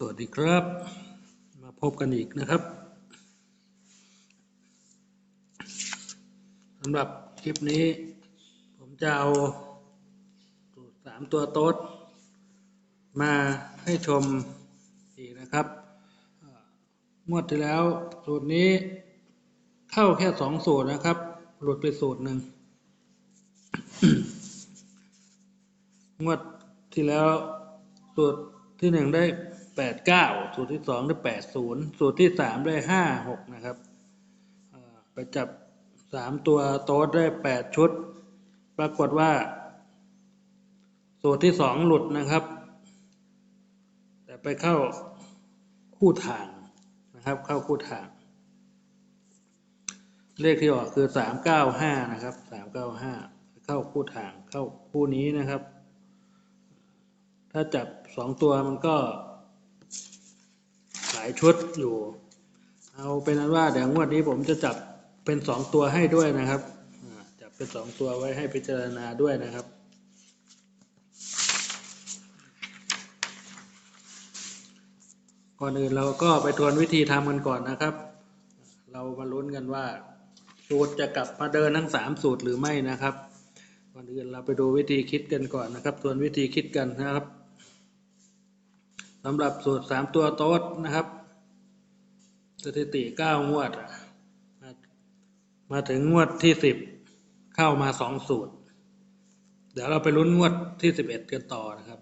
สวัสดีครับ มาพบกันอีกนะครับสำหรับคลิปนี้ ผมจะเอาสูตรสามตัวโต๊ด มาให้ชมอีกนะครับเอ่องวดที่แล้วสูตรนี้เข้าแค่สองสูตรนะครับ หลุดไปสูตรหนึ่งงวดที่แล้วสูตรที่หนึ่งได้ แปดเก้าสูตรที่สองได้แปดศูนย์สูตรที่สามได้ห้าหกนะครับไปจับสามตัวโต๊ดได้แปดชุด ปรากฏว่า สูตรที่สองหลุดนะครับ แต่ไปเข้าคู่ทางนะครับ เข้าคู่ทาง เลขที่ออกคือสามเก้าห้านะครับสามเก้าห้าเข้าคู่ทางเข้าคู่นี้นะครับ ถ้าจับสองตัวมันก็ายชุดอยู่ เอาเป็นนั้นว่าเดี๋ยวงวดนี้ผมจะจับเป็นสองตัวให้ด้วยนะครับจับเป็นสองตัวไว้ให้พิจารณาด้วยนะครับก่อนอื่นเราก็ไปทวนวิธีทำกันก่อนนะครับ เรามาลุ้นกันว่าสูตรจะกลับมาเดินทั้งสามสูตรหรือไม่นะครับ ก่อนอื่นเราไปดูวิธีคิดกันก่อนนะครับ ทวนวิธีคิดกันนะครับ สำหรับสูตรสามตัวโต๊ดนะครับ สถิติเก้างวดมามาถึงงวดที่สิบเข้ามาสองสูตร เดี๋ยวเราไปลุ้นงวดที่สิบเอ็ดกันต่อนะครับ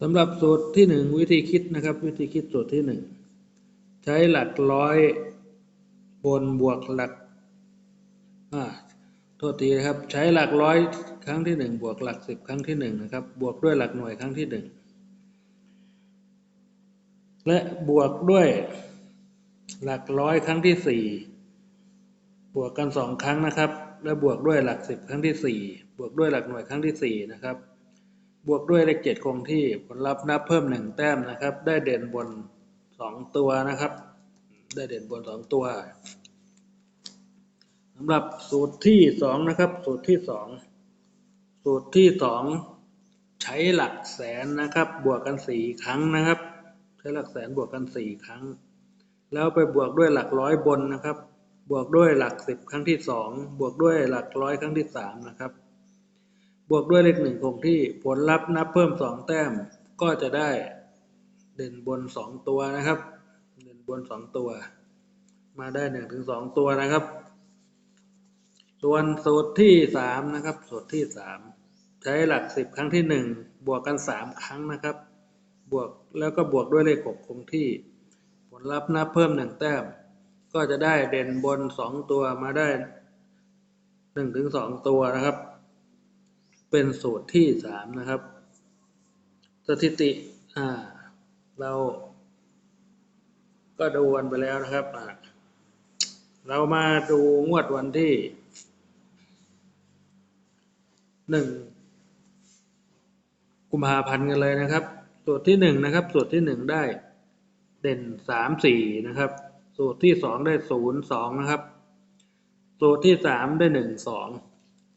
สำหรับสูตรที่หนึ่งวิธีคิดนะครับ วิธีคิดสูตรที่หนึ่งใช้หลักร้อยบนบวกหลัก ทษทีนะครับ ใช้หลักร้อยครั้งที่หนึ่งบวกหลักสิบครั้งที่หนึ่งนะครับ บวกด้วยหลักหน่วยครั้งที่หนึ่งและบวกด้วยหลักร้อยครั้งที่สี่บวกกันสองครั้งนะครับ และบวกด้วยหลักสิบครั้งที่สี่บวกด้วยหลักหน่วยครั้งที่สี่นะครับ บวกด้วยเลขเจ็ดคงที่ผลลัพธ์นับเพิ่มหนึ่งแต้มนะครับ ได้เด่นบนสองตัวนะครับ ได้เด่นบนสองตัวำหรับสูตรที่สองนะครับ สูตรที่สองสูตรที่สองใช้หลักแสนนะครับ บวกกันสี่ครั้งนะครับ ใช้หลักแสนบวกกันสี่ครั้ง แล้วไปบวกด้วยหลักร้อยบนนะครับ บวกด้วยหลักสิบครั้งที่สองบวกด้วยหลักร้อยครั้งที่สามนะครับ บวกด้วยเลขหนึ่งคงที่ผลลัพธ์นับเพิ่มสองแต้มก็จะได้เด่นบนสองตัวนะครับ เด่นบนสองตัว มาได้หนึ่งถึงสองตัวนะครับ ส่วนสูตรที่สามนะครับ สูตรที่สามใช้หลักสิบครั้งที่หนึ่งบวกกันสามครั้งนะครับ บวกแล้วก็บวกด้วยเลขหกคงที่ ผลลัพธ์นับเพิ่มหนึ่งแต้ม ก็จะได้เด่นบนสองตัวมาได้หนึ่งถึงสองตัวนะครับ เป็นสูตรที่สามนะครับ สถิติอ่าเราก็ดูวันไปแล้วนะครับอ่าเรามาดูงวดวันที่ หนึ่งกุมภาพันธ์กันเลยนะครับ สูตรที่หนึ่งนะครับ สูตรที่หนึ่งได้เด่นสามสี่นะครับ สูตรที่สองได้ศูนย์สองนะครับ สูตรที่สามได้หนึ่งสอง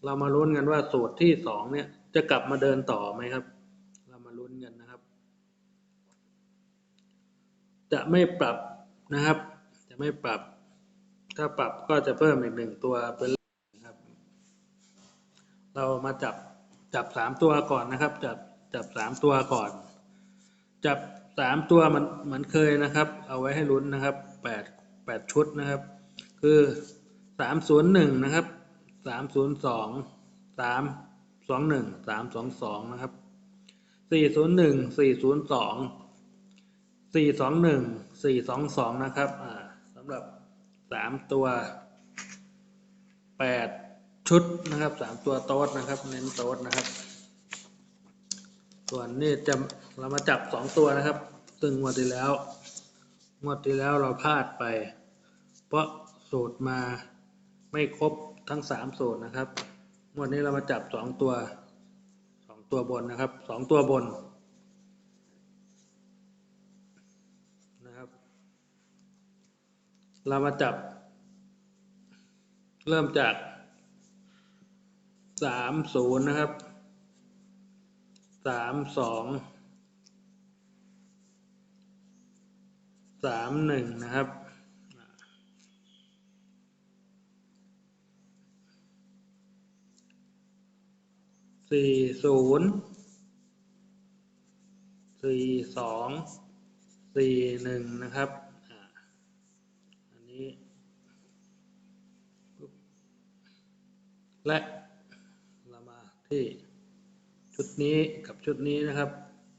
เรามาลุ้นกันว่าสูตรที่สองเนี่ยจะกลับมาเดินต่อไหมครับ เรามาลุ้นกันนะครับ จะไม่ปรับนะครับ จะไม่ปรับ ถ้าปรับก็จะเพิ่มอีกหนึ่งตัวเป็น เรามาจับจับสามตัวก่อนนะครับ จับจับสามตัวก่อน จับสามตัวมันเหมือนเคยนะครับ เอาไว้ให้ลุ้นนะครับแปดแปดชุดนะครับ คือสามศูนย์หนึ่งนะครับสามศูนย์สองสามสองหนึ่งสามสองสองนะครับสี่ศูนย์หนึ่งสี่ศูนย์สองสี่สองหนึ่งสี่สองสองนะครับอ่าสำหรับสามตัวแปด ชุดนะครับสามตัวโต๊ดนะครับ เน้นโต๊ดนะครับ ส่วนนี่จะเรามาจับสองตัวนะครับ ซึ่งงวดที่แล้ว งวดที่แล้วเราพลาดไป เพราะสูตรมาไม่ครบทั้งสามสูตรนะครับงวดนี้เรามาจับสองตัวสองตัวบนนะครับสองตัวบนนะครับ เรามาจับ เริ่มจาก สามศูนย์นะครับสามสองสามหนึ่งนะครับสี่ศูนย์สี่สองสี่หนึ่งนะครับอันนี้และ ที่ชุดนี้กับชุดนี้นะครับ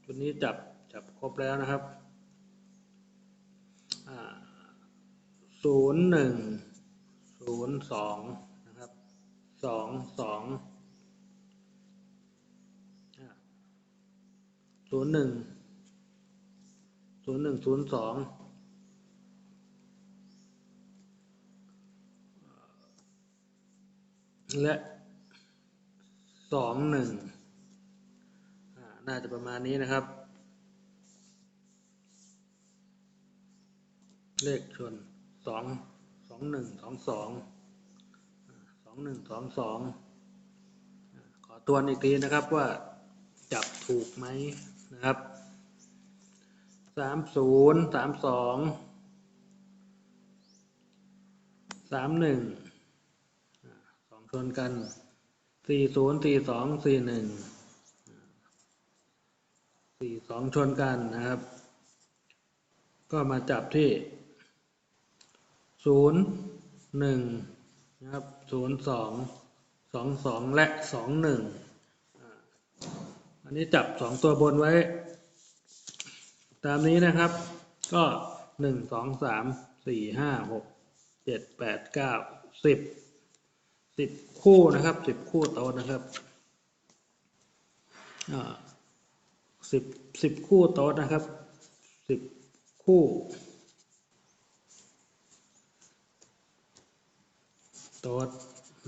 ชุดนี้จับจับครบแล้วนะครับศูนย์หนึ่งศูนย์สองนะครับสองสองศูนย์หนึ่งศูนย์หนึ่งศูนย์สองและ สองหนึ่งน่าจะประมาณนี้นะครับ เลขชนสองสองหนึ่งสองสองสองหนึ่งสองสองขอตวนอีกทีนะครับว่าจับถูกไหมนะครับสามศูนย์สามสองสามหนึ่งสองชนกัน สี่ศูนย์สี่สองสี่หนึ่งสี่สองชนกันนะครับ ก็มาจับที่ศูนย์หนึ่งนะครับศูนย์สองสองสองและสองหนึ่งอันนี้จับสองตัวบนไว้ ตามนี้นะครับ ก็หนึ่งสองสามสี่ห้าหกเจ็ดแปดเก้าสิบ สิบคู่นะครับสิบคู่โต๊ะนะครับสิบสิบคู่โต๊ะนะครับสิบคู่โต๊ด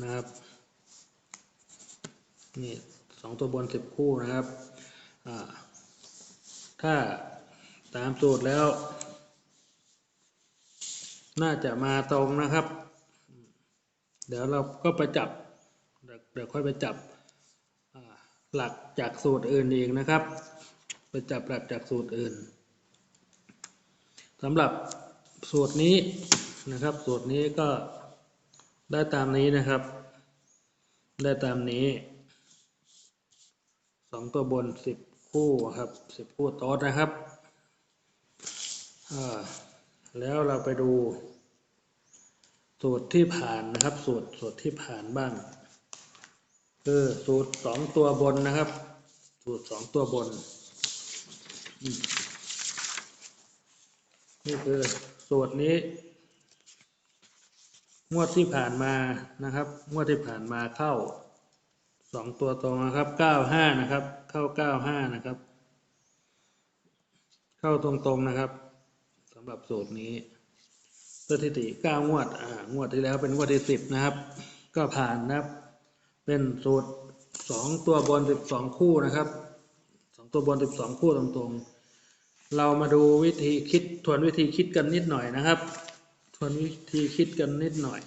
นะครับนี่สองตัวบนสิบคู่นะครับถ้าตามสูตรแล้ว น่าจะมาตรงนะครับ เดี๋ยวเราก็ไปจับ เดี๋ยวค่อยไปจับหลักจากสูตรอื่นเอีกนะครับ ไปจับหลักจากสูตรอื่นสำหรับสูตรนี้นะครับ สูตรนี้ก็ได้ตามนี้นะครับ ได้ตามนี้สองตัวบนสิบคู่ครับสิบคู่โต๊ดนะครับแล้วเราไปดู สูตรที่ผ่านนะครับ สูตรสูตรที่ผ่านบ้าง คือสูตรสองตัวบนนะครับ สูตรสองตัวบน นี่คือสูตรนี้ งวดที่ผ่านมานะครับ งวดที่ผ่านมาเข้าสองตัวตรงนะครับเก้าห้านะครับ เข้าเก้าห้านะครับ เข้าตรงๆนะครับสำหรับสูตรนี้ สถิติเก้างวดอ่างวดที่แล้วเป็นงวดที่สิบนะครับ ก็ผ่านนะครับ เป็นสูตรสองตัวบนสิบสองคู่นะครับสองตัวบนสิบสองคู่ตรงๆ เรามาดูวิธีคิดทวนวิธีคิดกันนิดหน่อยนะครับ ทวนวิธีคิดกันนิดหน่อย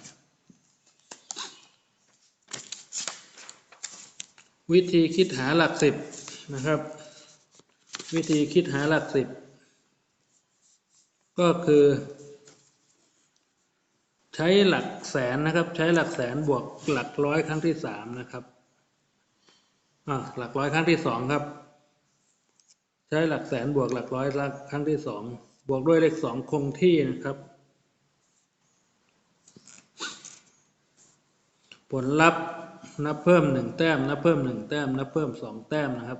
วิธีคิดหาหลักสิบนะครับ วิธีคิดหาหลักสิบก็คือ ใช้หลักแสนนะครับ ใช้หลักแสนบวกหลักร้อยครั้งที่สามนะครับอ่าหลักร้อยครั้งที่สองครับ ใช้หลักแสนบวกหลักร้อยครั้งที่สองบวกด้วยเลขสองคงที่นะครับ ผลลัพธ์นับเพิ่มหนึ่งแต้ม นับเพิ่มหนึ่งแต้ม นับเพิ่มสองแต้มนะครับ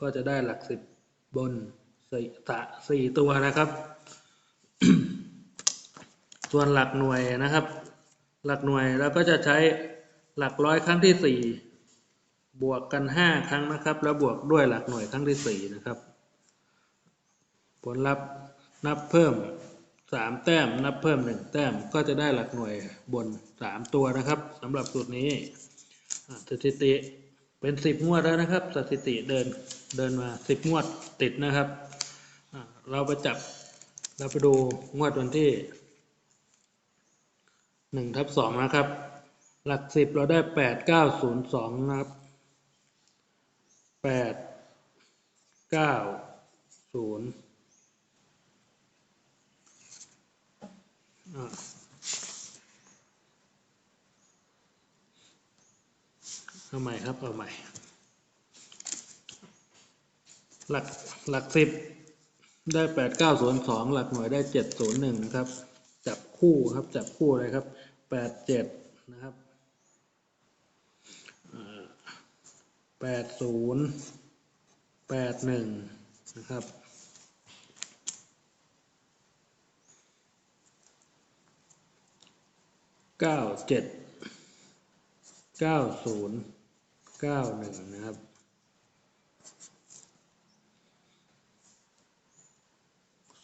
ก็จะได้หลักสิบบนสี่ตะสี่ตัวนะครับ ส่วนหลักหน่วยนะครับ หลักหน่วยเราก็จะใช้หลักร้อยครั้งที่สี่บวกกันห้าครั้งนะครับ แล้วบวกด้วยหลักหน่วยครั้งที่สี่นะครับ ผลลัพธ์นับเพิ่มสามแต้ม นับเพิ่มหนึ่งแต้มก็จะได้หลักหน่วยบนสามตัวนะครับสำหรับสูตรนี้สถิติเป็นสิบงวดแล้วนะครับ สถิติเดินเดินมาสิบงวดติดนะครับ เราไปจับเราไปดูงวดวันที่ หนึ่งทับสองนะครับ หลักสิบเราได้แปดเก้าศูนย์สองนะครับแปดเก้าศูนย์อะเอาใหม่ครับ เอาใหม่ หลักหลักสิบได้แปดเก้าศูนย์สองหลักหน่วยได้เจ็ดศูนย์หนึ่งนะครับ คู่ครับจับคู่เลยครับแปดเจ็ดนะครับแปดศูนย์แปดหนึ่งนะครับเก้าเจ็ดเก้าศูนย์เก้าหนึ่งนะครับ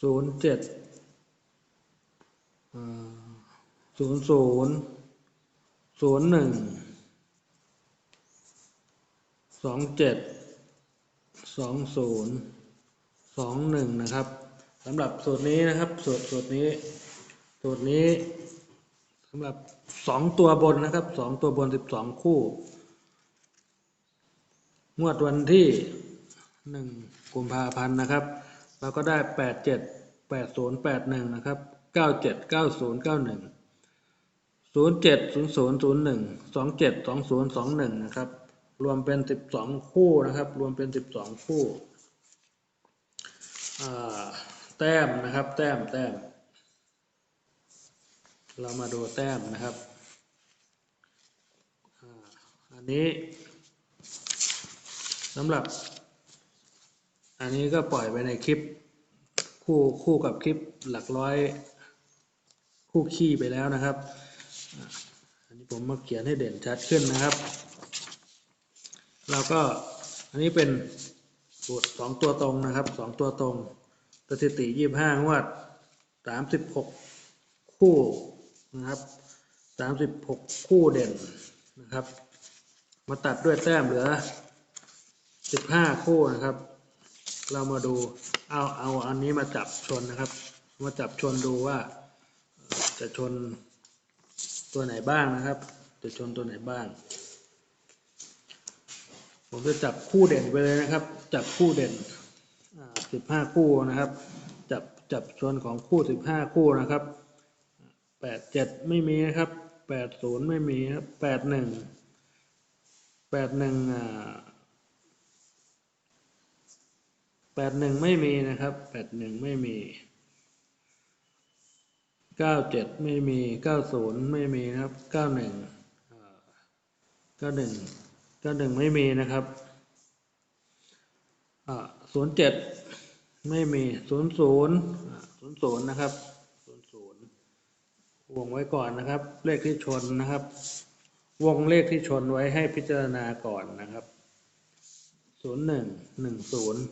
ศูนย์เจ็ด ศูนย์ศูนย์ศูนย์หนึ่งสองเจ็ดสองศูนย์สองหนึ่งนะครับสำหรับสูตรนี้นะครับสูตรสูตรนี้สูตรนี้สำหรับสองตัวบนนะครับสองตัวบนสิบสองคู่ งวดวันที่หนึ่งกุมภาพันธ์นะครับ เราก็ได้แปดเจ็ดแปดศูนย์แปดหนึ่งนะครับ เก้าเจ็ดเก้าศูนย์เก้าหนึ่งศูนย์เจ็ดศูนย์ศูนย์ศูนย์หนึ่งสองเจ็ดสองศูนย์สองหนึ่งนะครับ รวมเป็นสิบสองคู่นะครับ รวมเป็นสิบสองคู่แต้มนะครับ แต้มแต้ม เรามาดูแต้มนะครับอันนี้สำหรับ อันนี้ก็ปล่อยไปในคลิปคู่คู่กับคลิปหลักร้อย คู่ขี้ไปแล้วนะครับ อันนี้ผมมาเขียนให้เด่นชัดขึ้นนะครับเราก็อันนี้เป็นสูตรสองตัวตรงนะครับสองตัวตรงสถิติยี่ห้างวดสามสิบหกคู่นะครับสามสิบหกคู่เด่นนะครับ มาตัดด้วยแต้มเหลือสิบห้าคู่นะครับ เรามาดูเอาเอาอันนี้มาจับชนนะครับ มาจับชนดูว่า จะชนตัวไหนบ้างนะครับ จะชนตัวไหนบ้าง ผมจะจับคู่เด่นไปเลยนะครับ จับคู่เด่นสิบห้าคู่นะครับ จับจับชนของคู่สิบห้าคู่นะครับแปดเจ็ดไม่มีนะครับแปดศูนย์ไม่มีครับแปดหนึ่งแปดหนึ่งอ่าแปดหนึ่งไม่มีนะครับแปดหนึ่งไม่มี เก้าเจ็ดไม่มีเก้าศูนย์ไม่มีนะครับเก้าหนึ่งเก้าหนึ่งเก้าหนึ่งไม่มีนะครับศูนย์เจ็ดไม่มีศูนย์ศูนย์ศูนย์ศูนย์นะครับศูนย์ศูนย์วงไว้ก่อนนะครับ เลขที่ชนนะครับ วงเลขที่ชนไว้ให้พิจารณาก่อนนะครับศูนย์หนึ่งหนึ่งศูนย์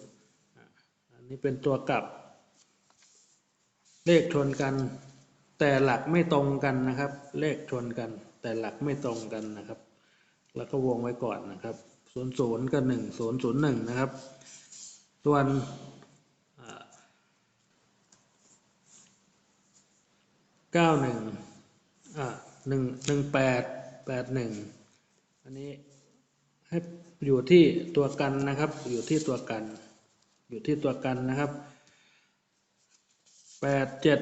อันนี้เป็นตัวกลับ เลขชนกัน แต่หลักไม่ตรงกันนะครับ เลขชนกัน แต่หลักไม่ตรงกันนะครับ แล้วก็วงไว้ก่อนนะครับศูนย์ศูนย์กับหนึ่งศูนย์ศูนย์หนึ่งนะครับ ส่วนเก้าหนึ่งอ่าหนึ่งหนึ่งแปดแปดหนึ่งอันนี้ให้อยู่ที่ตัวกันนะครับ อยู่ที่ตัวกัน อยู่ที่ตัวกันนะครับแปดเจ็ด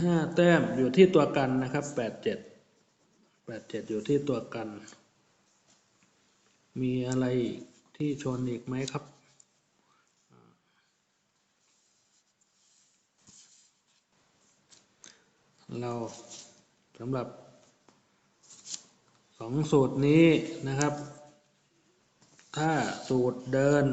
ห้าแต้มอยู่ที่ตัวกันนะครับแปดเจ็ดแปดเจ็ดอยู่ที่ตัวกัน มีอะไรที่ชนอีกไหมครับเราสำหรับสองสูตรนี้นะครับ ถ้าสูตรเดิน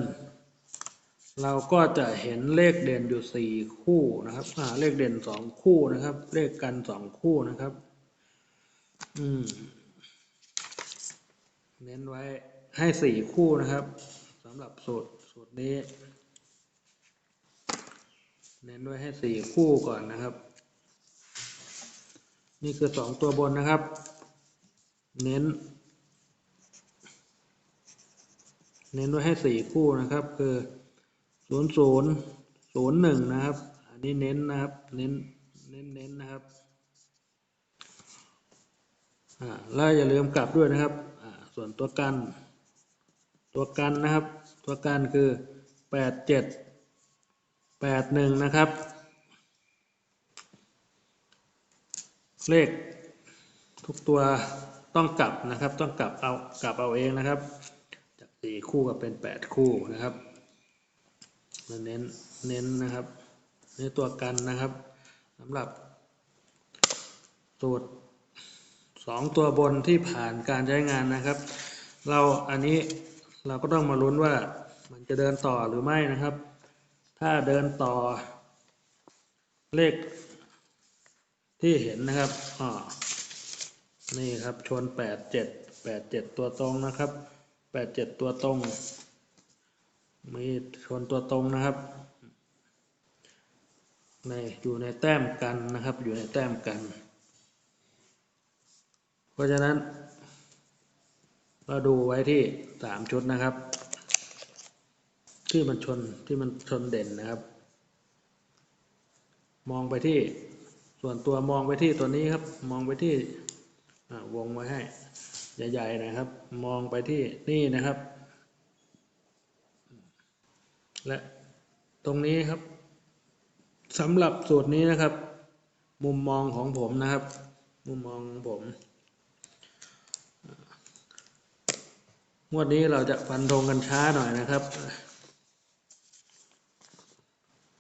เราก็จะเห็นเลขเด่นอยู่สี่คู่นะครับอ่าเลขเด่นสองคู่นะครับ เลขกันสองคู่นะครับ อืม เน้นไว้ให้สี่คู่นะครับสำหรับสูตรสูตรนี้ เน้นไว้ให้สี่คู่ก่อนนะครับ นี่คือสองตัวบนนะครับ เน้น เน้นไว้ให้สี่คู่นะครับ คือ ศูนย์ศูนย์ศูนย์หนึ่งนะครับ อันนี้เน้นนะครับ เน้น เน้นเน้นนะครับ อ่า แล้วอย่าลืมกลับด้วยนะครับ อ่า ส่วนตัวกัน ตัวกันนะครับ ตัวกันคือแปดเจ็ดแปดหนึ่งนะครับ เลขทุกตัวต้องกลับนะครับ ต้องกลับเอา กลับเอาเองนะครับ จากสี่คู่ก็เป็นแปดคู่นะครับ เน้นเน้นนะครับในตัวกันนะครับสำหรับสูตรสองตัวบนที่ผ่านการใช้งานนะครับ เราอันนี้เราก็ต้องมาลุ้นว่ามันจะเดินต่อหรือไม่นะครับ ถ้าเดินต่อเลขที่เห็นนะครับอ่านี่ครับชนแปดเจ็ดแปดเจ็ดตัวตรงนะครับแปดเจ็ดตัวตรง มีชนตัวตรงนะครับ ในอยู่ในแต้มกันนะครับ อยู่ในแต้มกัน เพราะฉะนั้น เราดูไว้ที่สามชุดนะครับ ที่มันชนที่มันชนเด่นนะครับ มองไปที่ส่วนตัวมองไปที่ตัวนี้ครับ มองไปที่วงไว้ให้ ใหญ่ ๆ นะครับ มองไปที่นี่นะครับ และตรงนี้ครับสำหรับสูตรนี้นะครับ มุมมองของผมนะครับ มุมมองของผมงวดนี้เราจะฟันธงกันช้าหน่อยนะครับ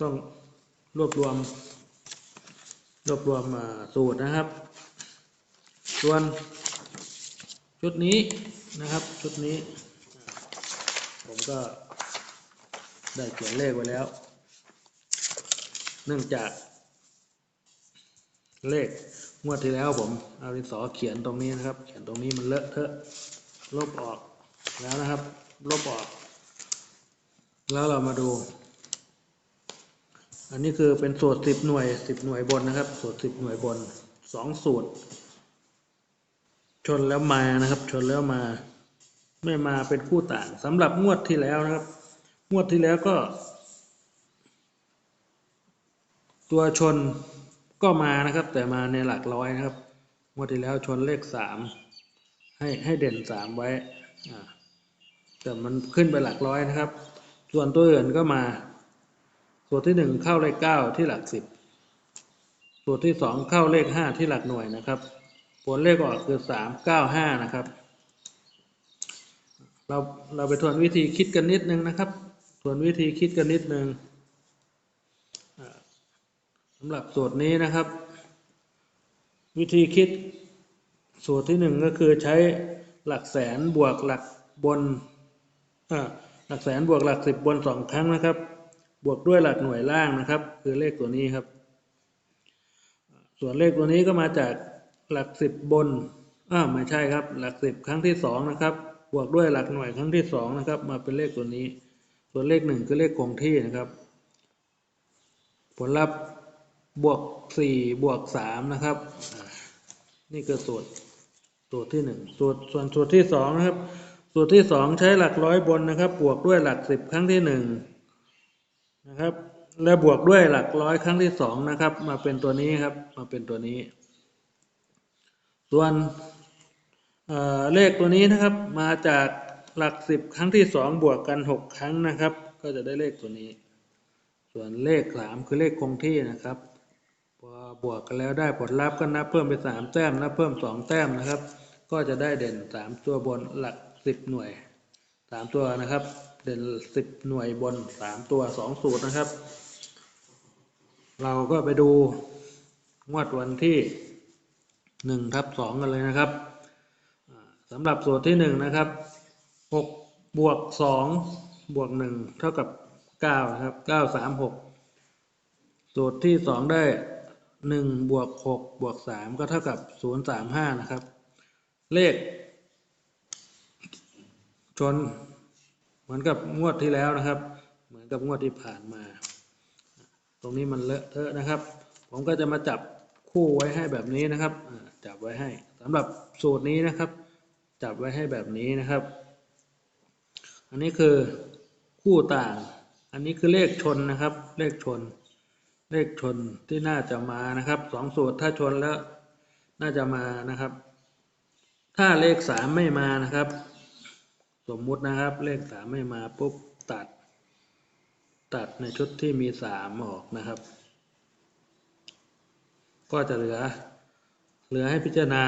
ต้องรวบรวม รวบรวมสูตรนะครับ ส่วนชุดนี้นะครับชุดนี้ ผมก็ ได้เขียนเลขไว้แล้ว เนื่องจาก เลขงวดที่แล้วผมเอาดินสอเขียนตรงนี้นะครับ เขียนตรงนี้มันเลอะเทอะลบออกแล้วนะครับ ลบออก แล้วเรามาดู อันนี้คือเป็นสูตรสิบหน่วยสิบหน่วยบนนะครับ สูตรสิบหน่วยบนสองสูตร ชนแล้วมานะครับ ชนแล้วมา ไม่มาเป็นคู่ต่างสำหรับงวดที่แล้วนะครับ งวดที่แล้วก็ ตัวชนก็มานะครับ แต่มาในหลักร้อยนะครับ งวดที่แล้วชนเลขสามให้ให้เด่นสามไว้แต่มันขึ้นไปหลักร้อยนะครับ ส่วนตัวอื่นก็มา ส่วนที่หนึ่งเข้าเลขเก้าที่หลักสิบส่วนที่สองเข้าเลขห้าที่หลักหน่วยนะครับ ผลเลขออกคือสามเก้าห้านะครับเราเราไปทวนวิธีคิดกันนิดนึงนะครับ ทวนวิธีคิดกันนิดนึงอ่าสำหรับสูตรนี้นะครับ วิธีคิดสูตรที่หนึ่งก็คือใช้หลักแสนบวกหลักบนหลักแสนบวกหลักสิบบนสองครั้งนะครับ บวกด้วยหลักหน่วยล่างนะครับ คือเลขตัวนี้ครับ ส่วนเลขตัวนี้ก็มาจากหลักสิบบนอ้าไม่ใช่ครับ หลักสิบครั้งที่สองนะครับ บวกด้วยหลักหน่วยครั้งที่สองนะครับ มาเป็นเลขตัวนี้ ส่วนเลขหนึ่งคือเลขคงที่นะครับ ผลลัพธ์บวกสี่บวกสามนะครับ นี่คือสูตรสูตรที่หนึ่งสูตรส่วนสูตรที่สองนะครับ สูตรที่สองใช้หลักร้อยบนนะครับ บวกด้วยหลักสิบครั้งที่หนึ่งนะครับ และบวกด้วยหลักร้อยครั้งที่สองนะครับ มาเป็นตัวนี้ครับ มาเป็นตัวนี้ ส่วนเเลขตัวนี้นะครับมาจาก หลักสิบครั้งที่สองบวกกันหกครั้งนะครับ ก็จะได้เลขตัวนี้ ส่วนเลขสามคือเลขคงที่นะครับ พอบวกกันแล้วได้ผลลัพธ์ก็นับเพิ่มไปสามแต้มนับเพิ่มสองแต้มนะครับ ก็จะได้เด่นสามตัวบนหลักสิบหน่วยสามตัวนะครับ เด่นสิบหน่วยบนสามตัวสองสูตรนะครับ เราก็ไปดูงวดวันที่หนึ่งทับสองกันเลยนะครับสำหรับสูตรที่หนึ่งนะครับ หกบวกสองบวกหนึ่งเท่ากับเก้าครับเก้าสามหกสูตรที่สองได้หนึ่งบวกหกบวกสามก็เท่ากับศูนย์สามห้านะครับ เลข ชน เหมือนกับงวดที่แล้วนะครับ เหมือนกับงวดที่ผ่านมา ตรงนี้มันเลอะเทอะนะครับ ผมก็จะมาจับคู่ไว้ให้แบบนี้นะครับจับไว้ให้สำหรับสูตรนี้นะครับ จับไว้ให้แบบนี้นะครับ อันนี้คือคู่ต่าง อันนี้คือเลขชนนะครับ เลขชน เลขชนที่น่าจะมานะครับสองสูตรถ้าชนแล้วน่าจะมานะครับ ถ้าเลขสามไม่มานะครับ สมมุตินะครับ เลขสามไม่มาปุ๊บตัด ตัดในชุดที่มีสามออกนะครับ ก็จะเหลือ เหลือให้พิจารณา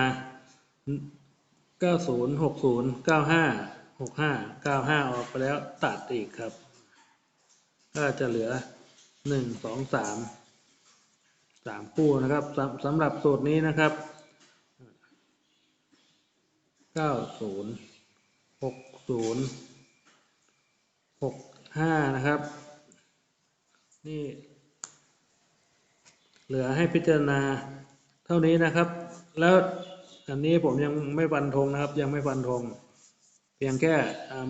90 60 95 65 95ออกไปแล้วตัดอีกครับ ก็จะเหลือ1 2 3 3คู่นะครับสำสำหรับสูตรนี้นะครับ90 60 65นย์หกศูนย์หกห้านะครับ นี่ เหลือให้พิจารณาเท่านี้นะครับ แล้วอันนี้ผมยังไม่ฟันธงนะครับ ยังไม่ฟันธง พียงแค่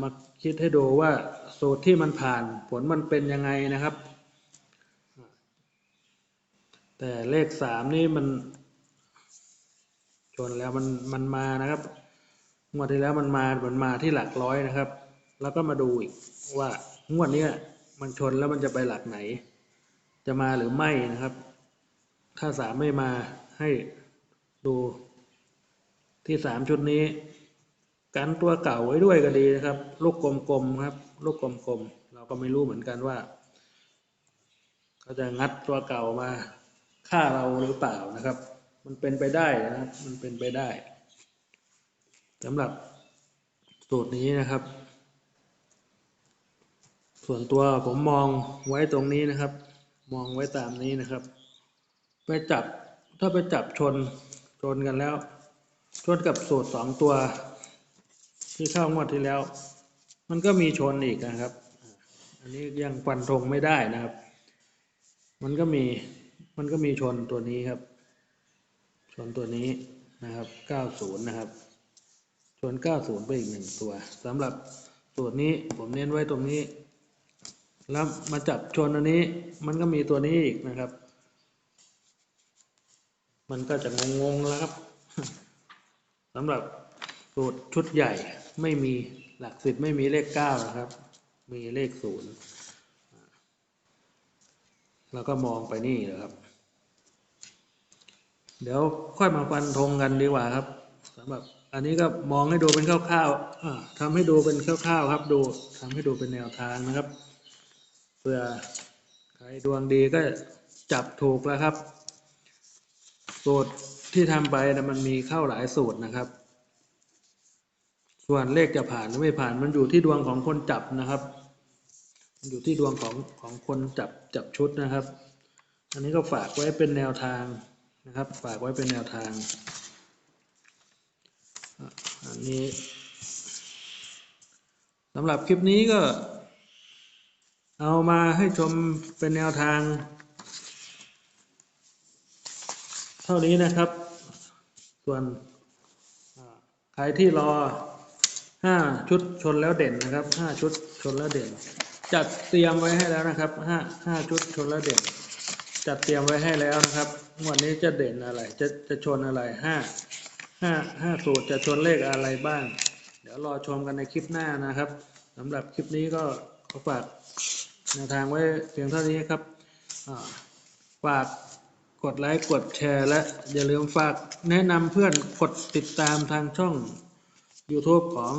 มาคิดให้ดูว่าสูตรที่มันผ่านผลมันเป็นยังไงนะครับ แต่เลขสามนี่มันชนแล้วมันมันมานะครับงวดที่แล้วมันมามันมาที่หลักร้อยนะครับ แล้วก็มาดูอีกว่างวดนี้มันชนแล้วมันจะไปหลักไหน จะมาหรือไม่นะครับ ถ้าสามไม่มาให้ดูที่สามชุดนี้ กันตัวเก่าไว้ด้วยก็ดีนะครับ ลูกกลมๆครับ ลูกกลมๆเราก็ไม่รู้เหมือนกันว่าเขาจะงัดตัวเก่ามาฆ่าเราหรือเปล่านะครับ มันเป็นไปได้นะครับ มันเป็นไปได้สำหรับสูตรนี้นะครับ ส่วนตัวผมมองไว้ตรงนี้นะครับ มองไว้ตามนี้นะครับ ไปจับถ้าไปจับชนชนกันแล้วชนกับสูตรสองตัว ที่เข้างวดที่แล้ว มันก็มีชนอีกนะครับ อันนี้ยังฟันธงไม่ได้นะครับ มันก็มีมันก็มีชนตัวนี้ครับ ชนตัวนี้นะครับ 90 นะครับ ชน 90 ไปอีกหนึ่งตัวสำหรับสูตรนี้ผมเน้นไว้ตรงนี้ แล้วมาจับชนอันนี้ มันก็มีตัวนี้อีกนะครับ มันก็จะงงๆแล้วครับสำหรับสูตรชุดใหญ่ ไม่มีหลักสิบไม่มีเลขเก้านะครับ มีเลขศูนย์แล้วก็มองไปนี่นะครับ เดี๋ยวค่อยมาฟันธงกันดีกว่าครับสำหรับอันนี้ก็มองให้ดูเป็นคร่าวๆอ่าทำให้ดูเป็นคร่าวๆครับดูทำให้ดูเป็นแนวทางนะครับ เพื่อใครดวงดีก็จับถูกแล้วครับ สูตรที่ทำไปนะมันมีเข้าหลายสูตรนะครับ ส่วนเลขจะผ่านหรือไม่ผ่านมันอยู่ที่ดวงของคนจับนะครับมันอยู่ที่ดวงของของคนจับจับชุดนะครับ อันนี้ก็ฝากไว้เป็นแนวทางนะครับ ฝากไว้เป็นแนวทาง อันนี้สำหรับคลิปนี้ก็ เอามาให้ชมเป็นแนวทาง เท่านี้นะครับ ส่วนอ่าใครที่รอ ห้าชุดชนแล้วเด่นนะครับห้าชุดชนแล้วเด่น จัดเตรียมไว้ให้แล้วนะครับห้าห้าชุดชนแล้วเด่น จัดเตรียมไว้ให้แล้วนะครับวันนี้จะเด่นอะไรจะจะชนอะไรห้าห้าห้าสูตรจะชนเลขอะไรบ้าง เดี๋ยวรอชมกันในคลิปหน้านะครับสำหรับคลิปนี้ก็ขอฝากแนวทางไว้เพียงเท่านี้ครับฝากกดไลค์กดแชร์และอย่าลืมฝากแนะนำเพื่อนกดติดตามทางช่อง YouTube ของ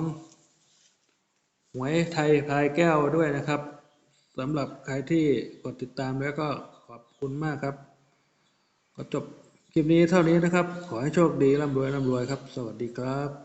หวยไทยพายแก้วด้วยนะครับสำหรับใครที่กดติดตามแล้วก็ขอบคุณมากครับ ก็จบคลิปนี้เท่านี้นะครับ ขอให้โชคดีร่ำรวยร่ำรวยครับ สวัสดีครับ